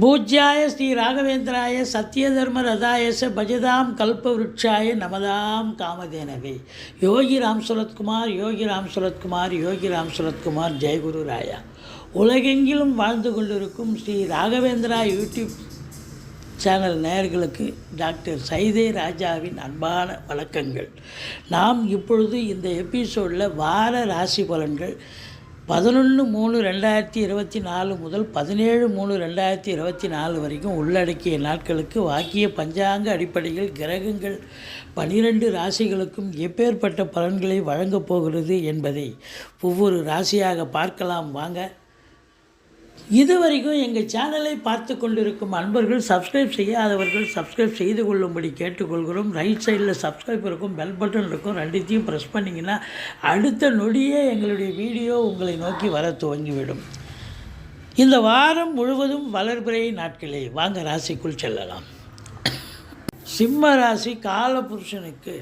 பூஜ்யாய ஸ்ரீ ராகவேந்திராய சத்யதர்ம ரதாயச பஜதாம் கல்பவருட்சாய நமதாம் காமதேனவே. யோகி ராம் சுரத்குமார் யோகி ராம் சுரத்குமார் யோகி ராம் சுரத்குமார் ஜெயகுரு ராயா. உலகெங்கிலும் வாழ்ந்து கொண்டிருக்கும் ஸ்ரீ ராகவேந்திரா யூடியூப் சேனல் நேயர்களுக்கு டாக்டர் சைதே ராஜாவின் அன்பான வணக்கங்கள். நாம் இப்பொழுது இந்த எபிசோடில் வார ராசி பலன்கள் பதினொன்று மூணு ரெண்டாயிரத்தி இருபத்தி நாலு முதல் பதினேழு மூணு ரெண்டாயிரத்தி இருபத்தி நாலு வரைக்கும் உள்ளடக்கிய நாட்களுக்கு வாக்கிய பஞ்சாங்க அடிப்படையில் கிரகங்கள் பனிரெண்டு ராசிகளுக்கும் எப்பேற்பட்ட பலன்களை வழங்கப் போகிறது என்பதை ஒவ்வொரு ராசியாக பார்க்கலாம். வாங்க இதுவரைக்கும் எங்கள் சேனலை பார்த்து கொண்டிருக்கும் அன்பர்கள் சப்ஸ்கிரைப் செய்யாதவர்கள் சப்ஸ்கிரைப் செய்து கொள்ளும்படி கேட்டுக்கொள்கிறோம். ரைட் சைடில் சப்ஸ்கிரைப் இருக்கும் பெல் பட்டன் இருக்கும் ரெண்டுத்தையும் ப்ரெஸ் பண்ணிங்கன்னா அடுத்த நொடியே எங்களுடைய வீடியோ உங்களை நோக்கி வர துவங்கிவிடும். இந்த வாரம் முழுவதும் வளர்பிறை நாட்களே வாங்க ராசிக்குள் செல்லலாம். சிம்ம ராசி காலபுருஷனுக்கு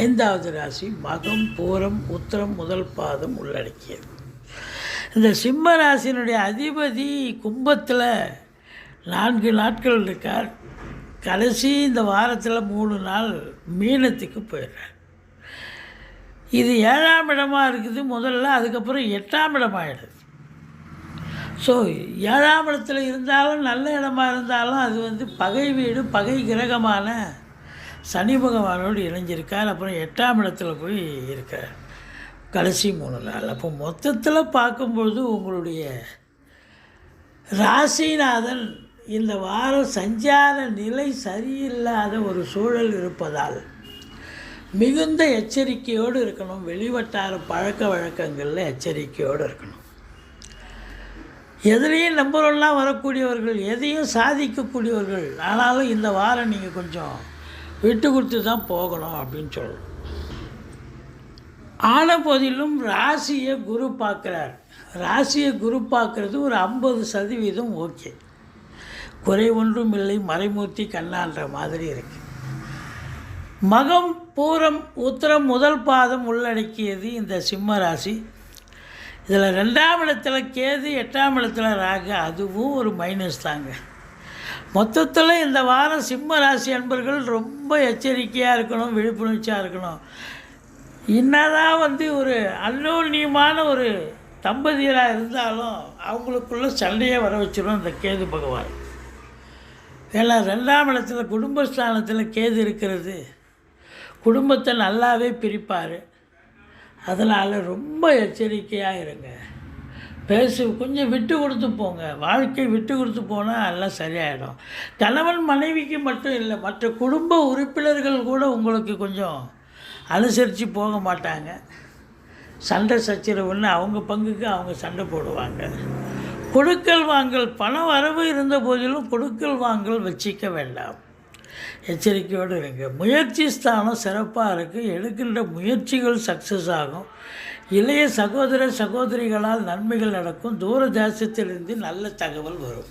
ஐந்தாவது ராசி மகம் பூரம் உத்திரம் முதல் பாதம் உள்ளடக்கியது. இந்த சிம்ம ராசியினுடைய அதிபதி கும்பத்தில் நான்கு நாட்கள் இருக்கார். கடைசி இந்த வாரத்தில் மூணு நாள் மீனத்துக்கு போயிடுறார். இது ஏழாம் இடமாக இருக்குது. முதல்ல அதுக்கப்புறம் எட்டாம் இடமாகிடுது ஸோ ஏழாம் இடத்துல இருந்தாலும் நல்ல இடமா இருந்தாலும் அது வந்து பகை வீடு பகை கிரகமான சனி பகவானோடு இணைஞ்சிருக்கார். அப்புறம் எட்டாம் இடத்துல போய் இருக்கார். கடைசி மூணு நாள். அப்போ மொத்தத்தில் பார்க்கும்பொழுது உங்களுடைய ராசிநாதன் இந்த வாரம் சஞ்சார நிலை சரியில்லாத ஒரு சூழல் இருப்பதால் மிகுந்த எச்சரிக்கையோடு இருக்கணும். வெளிவட்டார பழக்க வழக்கங்களில் எச்சரிக்கையோடு இருக்கணும். எதுலேயும் நம்பர் ஒன்றா வரக்கூடியவர்கள் எதையும் சாதிக்கக்கூடியவர்கள் ஆனாலும் இந்த வாரம் நீங்கள் கொஞ்சம் விட்டு கொடுத்து தான் போகணும் அப்படின்னு சொல்லணும். ஆன போதிலும் ராசியை குரு பார்க்குறார். ராசியை குரு பார்க்குறது ஒரு ஐம்பது சதவீதம் ஓகே. குறை ஒன்றும் இல்லை மறைமூர்த்தி கண்ணான்ற மாதிரி இருக்கு. மகம் பூரம் உத்தரம் முதல் பாதம் உள்ளடக்கியது இந்த சிம்ம ராசி. இதில் ரெண்டாம் இடத்துல கேது எட்டாம் இடத்துல ராகு அதுவும் ஒரு மைனஸ் தாங்க. மொத்தத்தில் இந்த வாரம் சிம்ம ராசி அன்பர்கள் ரொம்ப எச்சரிக்கையாக இருக்கணும் விழிப்புணர்ச்சியாக இருக்கணும். என்னதான் வந்து ஒரு அன்னோன்யமான ஒரு தம்பதியராக இருந்தாலும் அவங்களுக்குள்ள சண்டையே வர வச்சிடும் இந்த கேது பகவான். ஏன்னா ரெண்டாம் இடத்துல குடும்பஸ்தானத்தில் கேது இருக்கிறது. குடும்பத்தை நல்லாவே பிரிப்பார். அதனால் ரொம்ப எச்சரிக்கையாக இருங்க. பேசு கொஞ்சம் விட்டு கொடுத்து போங்க. வாழ்க்கை விட்டு கொடுத்து போனால் எல்லாம் சரியாயிடும். கணவன் மனைவிக்கு மட்டும் இல்லை மற்ற குடும்ப உறுப்பினர்கள் கூட உங்களுக்கு கொஞ்சம் அனுசரித்து போக மாட்டாங்க. சண்டை சச்சரவுன்னு அவங்க பங்குக்கு அவங்க சண்டை போடுவாங்க. கொடுக்கல் வாங்கல் பண வரவு இருந்த போதிலும் கொடுக்கல் வாங்கல் வச்சிக்க வேண்டாம். எச்சரிக்கையோடு இருங்க. முயற்சி ஸ்தானம் சிறப்பாக இருக்குது எடுக்கின்ற முயற்சிகள் சக்ஸஸ் ஆகும். இளைய சகோதர சகோதரிகளால் நன்மைகள் நடக்கும். தூர தேசத்திலிருந்து நல்ல தகவல் வரும்.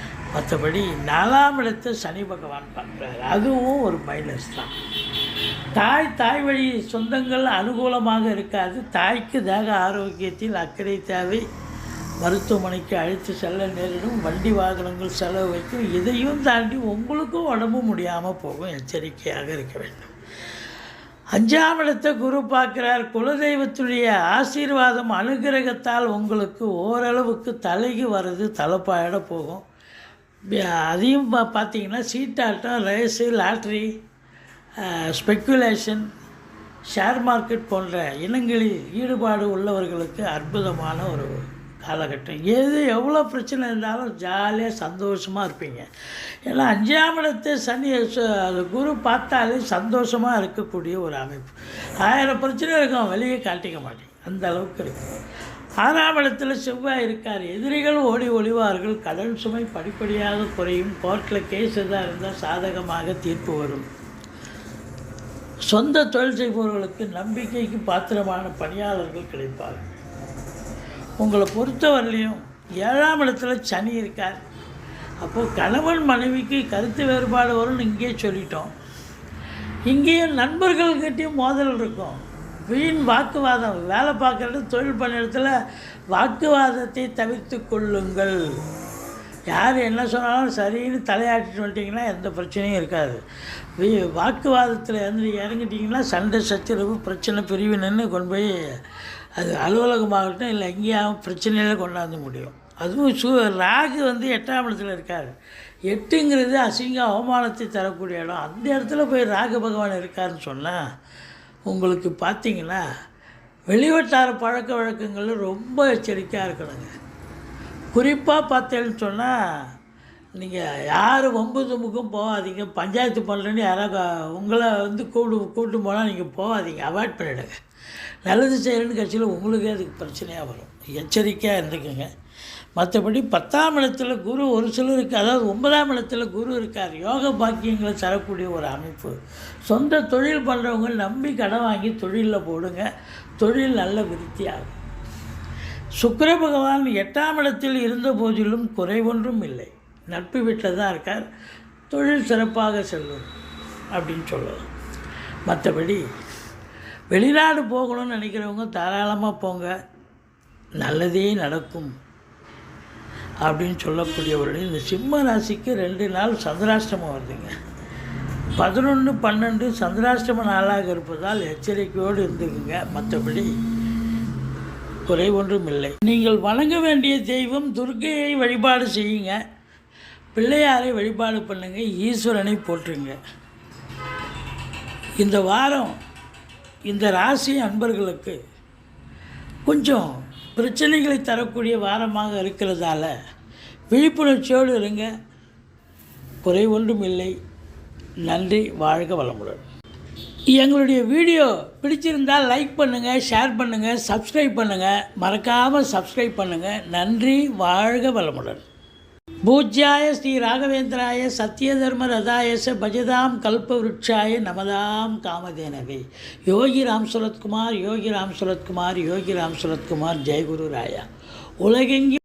மற்றபடி நாலாம் இடத்தை சனி பகவான் பார்க்குறாரு. அதுவும் ஒரு மைனஸ் தான். தாய் தாய் வழி சொந்தங்கள் அனுகூலமாக இருக்காது. தாய்க்கு தேக ஆரோக்கியத்தில் அக்கறை தேவை. மருத்துவமனைக்கு அழைத்து செல்ல நேரிடும். வண்டி வாகனங்கள் செலவு வைக்கும். இதையும் தாண்டி உங்களுக்கும் உடம்பு முடியாமல் போகும். எச்சரிக்கையாக இருக்க வேண்டும். அஞ்சாம் இடத்தை குரு பார்க்கிறார். குலதெய்வத்துடைய ஆசீர்வாதம் அனுகிரகத்தால் உங்களுக்கு ஓரளவுக்கு தலைக்கு வர்றது தலைப்பாயிட போகும். அதையும் பா பார்த்தீங்கன்னா சீட்டாட்டம் race lottery speculation share market போன்ற இனங்களில் ஈடுபாடு உள்ளவர்களுக்கு அற்புதமான ஒரு காலகட்டம். எது எவ்வளோ பிரச்சனை இருந்தாலும் ஜாலியாக சந்தோஷமாக இருப்பீங்க. ஏன்னா அஞ்சாம் இடத்தை சனி அது குரு பார்த்தாலே சந்தோஷமாக இருக்கக்கூடிய ஒரு அமைப்பு. ஆயிரம் பிரச்சனை இருக்கும் வெளியே காட்டிக்க மாட்டேங்க. அந்த அளவுக்கு இருக்கும். ஆறாவளத்தில் செவ்வாய் இருக்கார். எதிரிகள் ஓடி ஒளிவார்கள். கடன் சுமை படிப்படியாக குறையும். கோர்ட்டில் கேஸ் எதாக இருந்தால் சாதகமாக தீர்ப்பு வரும். சொந்த தொழில் செய்பவர்களுக்கு நம்பிக்கைக்கு பாத்திரமான பணியாளர்கள் கிடைப்பார்கள் உங்களை பொறுத்தவரையிலையும் ஏழாம் இடத்துல சனி இருக்கார். அப்போது கணவன் மனைவிக்கு கருத்து வேறுபாடு வரும்னு இங்கேயே சொல்லிட்டோம். இங்கேயும் நண்பர்கள்கிட்டையும் மோதல் இருக்கும். வீண் வாக்குவாதம். வேலை பார்க்குறது தொழில் பண்ண இடத்துல வாக்குவாதத்தை தவிர்த்து கொள்ளுங்கள். யார் என்ன சொன்னாலும் சரின்னு தலையாட்டிட்டு வந்துட்டிங்கன்னா எந்த பிரச்சனையும் இருக்காது. வீ- வாக்குவாதத்தில் இருந்து இறங்கிட்டிங்கன்னா சண்டை சச்சரவு பிரச்சனை பிரிவினைன்னு கொண்டு போய் அது அலுவலகமாகட்டும் இல்லை எங்கேயாவது பிரச்சனையில கொண்டாந்து முடியும். அதுவும் சு ராகு வந்து எட்டாம் இடத்துல இருக்கார். எட்டுங்கிறது அசிங்க அவமானத்தை தரக்கூடிய இடம். அந்த இடத்துல போய் ராகு பகவான் இருக்காருன்னு சொன்னால் உங்களுக்கு பார்த்தீங்கன்னா வெளிவட்டார பழக்க வழக்கங்களில் ரொம்ப எச்சரிக்கையாக இருக்கணுங்க. குறிப்பாக பார்த்தேன்னு சொன்னால் நீங்கள் யார் வம்பு தும்புக்கும் போகாதீங்க பஞ்சாயத்து பண்ணலன்னு யாராவது உங்களை வந்து கூப்பிட்டு கூப்பிட்டு போனால் நீங்கள் போகாதீங்க அவாய்ட் பண்ணிவிடுங்க நல்லது செய்கிறேன்னு கட்சியில் உங்களுக்கே அதுக்கு பிரச்சனையாக வரும். எச்சரிக்கையாக இருந்துக்குங்க. மற்றபடி பத்தாம் இடத்துல குரு ஒரு சிலருக்கு அதாவது ஒன்பதாம் இடத்துல குரு இருக்கார் யோக பாக்கியங்களை தரக்கூடிய ஒரு அமைப்பு. சொந்த தொழில் பண்ணுறவங்க நம்பி கடன் வாங்கி தொழிலில் போடுங்க தொழில் நல்ல விருத்தியாகும். சுக்கர பகவான் எட்டாம் இடத்தில் இருந்த போதிலும் குறைவொன்றும் இல்லை. நட்பு வீட்டில் தான் இருக்கார். தொழில் சிறப்பாக செல்லும் அப்படின்னு சொல்லலாம். மற்றபடி வெளிநாடு போகணும்னு நினைக்கிறவங்க தாராளமாக போங்க. நல்லதே நடக்கும். அப்படின்னு சொல்லக்கூடியவர்கள் இந்த சிம்ம ராசிக்கு ரெண்டு நாள் சந்திராஷ்டமம் வருதுங்க. பதினொன்று பன்னெண்டு சந்திராஷ்டம நாளாக இருப்பதால் எச்சரிக்கையோடு இருந்துக்குங்க. மற்றபடி குறை ஒன்றும் இல்லை. நீங்கள் வணங்க வேண்டிய தெய்வம் துர்கையை வழிபாடு செய்யுங்க. பிள்ளையாரை வழிபாடு பண்ணுங்க. ஈஸ்வரனை போற்றுங்க. இந்த வாரம் இந்த ராசி அன்பர்களுக்கு கொஞ்சம் பிரச்சனைகளை தரக்கூடிய வாரமாக இருக்கிறதால விழிப்புணர்ச்சியோடு இருங்க. குறை ஒன்றும் இல்லை. நன்றி. வாழ்க வளமுடன். எங்களுடைய வீடியோ பிடிச்சிருந்தால் லைக் பண்ணுங்கள் ஷேர் பண்ணுங்கள் சப்ஸ்கிரைப் பண்ணுங்கள் மறக்காமல் சப்ஸ்கிரைப் பண்ணுங்கள் நன்றி. வாழ்க வளமுடன். பூஜ்யாய ஸ்ரீ ராகவேந்திராய சத்யதர்ம ரதாயச பஜதாம் கல்பவருட்சாய நமதாம் காமதேனவே. யோகி ராம் சுரத்குமார் யோகி ராம் சுரத்குமார் யோகி ராம் சுரத்குமார் ஜெயகுரு ராயா. உலகெங்கி